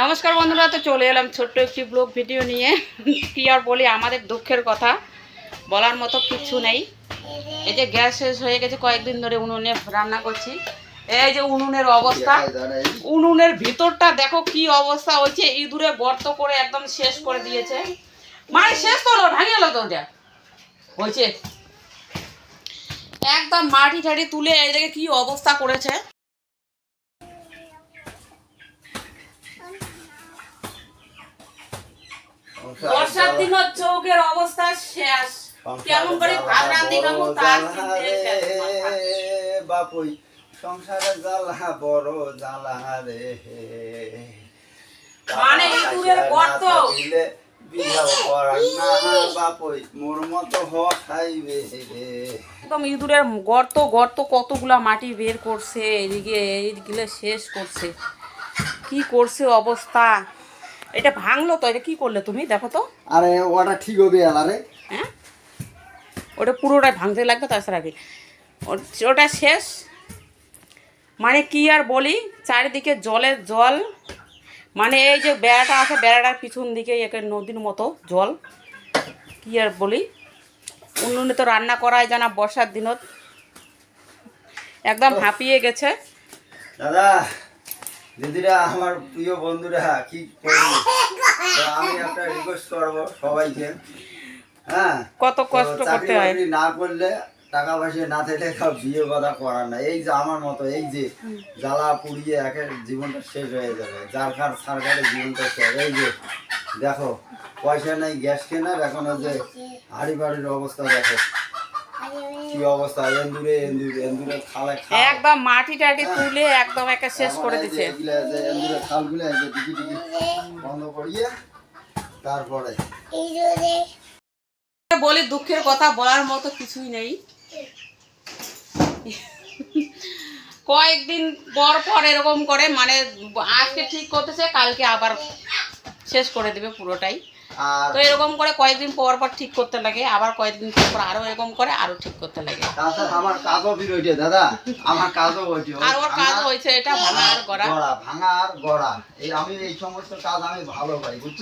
নমস্কার বন্ধুরা তো চলে এলাম ছোট্ট একটি ব্লগ ভিডিও নিয়ে। কি আর বলি আমাদের দুঃখের কথা বলার মতো কিছু নেই। এই যে গ্যাস শেষ হয়ে গেছে কয়েকদিন ধরে উনুনে রান্না করছি। এই যে উনুনের অবস্থা উনুনের ভিতরটা দেখো কি অবস্থা হয়েছে ইঁদুরে গর্ত করে একদম শেষ করে দিয়েছে। মানে শেষ তো হলো ভাঙে গেলো তো হয়েছে। একদম মাটি ঠাটি তুলে এই দেখে কি অবস্থা করেছে। বর্ষার দিন চৌকের অবস্থা শেষ। কেমন করে তার। বাপুই সংসারে জ্বালা বড় জ্বালা রে। মানে ইঁদুরের গর্ত। থাকিলে করার না বাপুই মোর মতো হঠাইবে রে। একদম ইঁদুরের গর্ত গর্ত কতগুলা মাটি বের করছে এদিকে এইগুলো শেষ করছে। কি করছে অবস্থা? এটা ভাঙলো তো এটা কি করলে তুমি? দেখো তো। আরে ওটা ঠিক হবে আলারে হ্যাঁ? ওটা পুরোটাই ভাঙতে লাগবে তাছাড়া কি ওটা শেষ। মানে কি আর বলি চারিদিকে জলের জল। মানে এই যে বেড়াটা আছে বেড়াটার পিছন দিকে একে নদীর মতো জল। কি আর বলি? উনুনে তো রান্না করাই জানা বর্ষার দিনত। একদম হাঁপিয়ে গেছে। দাদা দিদিরা আমার প্রিয় বন্ধুরা কি করব? আমি একটা রিকোয়েস্ট করব সবাইকে হ্যাঁ? কত কষ্ট করতে হয়। না করলে টাকা পয়সা না থাকলে সব বিয়ে কথা করার না এই যে আমার মতো এই যে জ্বালা পুড়িয়ে একের জীবনটা শেষ হয়ে যাবে যার খার সরকারের জীবনটা শেষ। এই যে দেখো পয়সা নেই গ্যাস কেনার এখন যে হাড়ি বাড়ির অবস্থা দেখো। কি অবস্থা? এন্দুরে এন্দুরে এন্দুরে খালে একদম মাটি টাটি তুলে একদম একে শেষ করে দিছে। এন্দুরে খালগুলো এই যে দিকে দিকে বন্ধ করিয়ে তারপরে। বলি দুঃখের কথা বলার মতো কিছুই নেই। কয়েকদিন পর পর এরকম করে মানে আজকে ঠিক করতেছে কালকে আবার শেষ করে দেবে পুরোটাই। তো এরকম করে কয়েকদিন পর পর ঠিক করতে লাগে আবার কয়েকদিন পর পর আরও এরকম করে আরও ঠিক করতে লাগে। আমার কাজও বিরোধী দাদা আমার কাজও ওইটি আর ওর কাজ হয়েছে এটা ভাঙা আর গড়া। গড়া ভাঙা আর গড়া। এই আমি এই সমস্ত কাজ আমি ভালো পাই বুঝছ?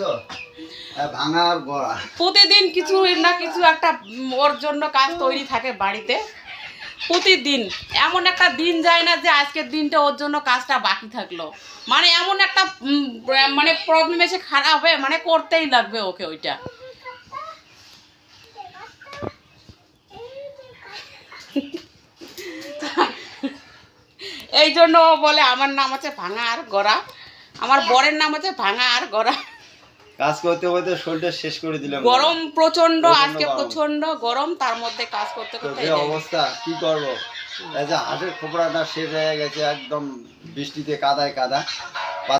ভাঙা আর গড়া। প্রতিদিন কিছু না কিছু একটা ওর জন্য কাজ তৈরি থাকে বাড়িতে। প্রতিদিন। এমন একটা দিন যায় না যে আজকের দিনটা ওর জন্য কাজটা বাকি থাকল। মানে এমন একটা মানে প্রবলেম এসে খারাপ হয়ে মানে করতেই লাগবে ওকে ওইটা। এই জন্য বলে আমার নাম হচ্ছে ভাঙা আর গড়া। আমার বরের নাম হচ্ছে ভাঙা আর গড়া। কাজ করতে করতে শরীরটা শেষ করে দিলাম। গরম প্রচণ্ড আজকে প্রচণ্ড গরম তার মধ্যে কাজ করতে করতে অবস্থা কি করব? এই যে হাটের খোপড়াটা শেষ হয়ে গেছে একদম বৃষ্টিতে কাদায় কাদা।